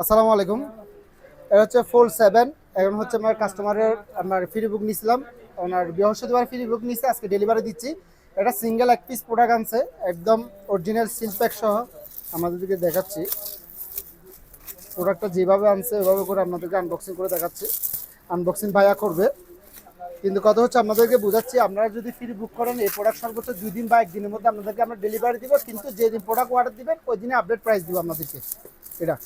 আসসালামু আলাইকুম। এটা হচ্ছে ফোর সেভেন এখন হচ্ছে আমার কাস্টমারের আপনার ফ্রি বুক নিয়েছিলাম ওনার বৃহস্পতিবার ফ্রি বুক নিয়েছে আজকে ডেলিভারি দিচ্ছি। এটা সিঙ্গেল এক পিস প্রোডাক্ট আনছে, একদম অরিজিনাল সিল প্যাক সহ। আমাদেরকে দেখাচ্ছি। প্রোডাক্টটা যেভাবে আনছে ওইভাবে করে আপনাদেরকে আনবক্সিং করে দেখাচ্ছি। আনবক্সিং ভাইয়া করবে। কিন্তু কথা হচ্ছে আপনাদেরকে বোঝাচ্ছি, আপনারা যদি ফ্রি বুক করেন, এই প্রোডাক্ট সর্বোচ্চ দুই দিন বা একদিনের মধ্যে আপনাদেরকে আমরা ডেলিভারি দিব। কিন্তু যেদিন প্রোডাক্ট অর্ডার দিবেন, ওই দিনে আপডেট প্রাইস দিব আপনাদেরকে। এটা।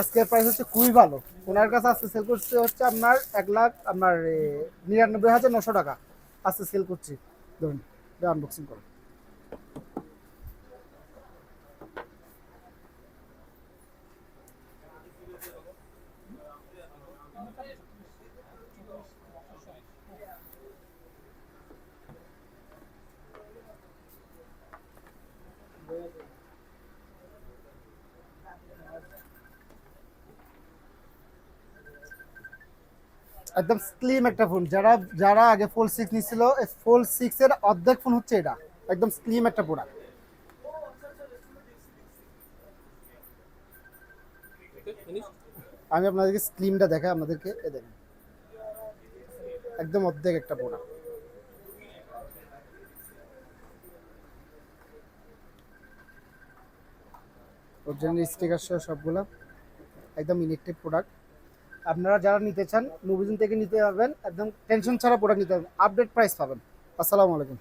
আজকের প্রাইস হচ্ছে খুবই ভালো। ওনার কাছে আজকে সেল করছে হচ্ছে আপনার এক লাখ, আপনার নিরানব্বই হাজার নশো টাকা আজকে সেল করছি। ধরুন আনবক্সিং করুন একদম স্লিম একটা ফোন যারা যারা আগে ফোল সিক্স নিছিল ফোল সিক্স এর অর্ধেক ফোন হচ্ছে এটা। একদম স্লিম একটা প্রোডাক্ট আমি আপনাদেরকে স্লিমটা দেখাই, আপনাদেরকে এ দেখেন। একদম অর্ধেক একটা প্রোডাক্ট অরিজিনাল স্টিকার সহ সবগুলো, একদম ইলেকট্রিক প্রোডাক্ট আপনারা যারা নিতে চান মুভিজন থেকে নিতে পারবেন, একদম টেনশন ছাড়া প্রোডাক্ট নিতে পারবেন। আপডেট প্রাইস পাবেন। আসসালামু আলাইকুম।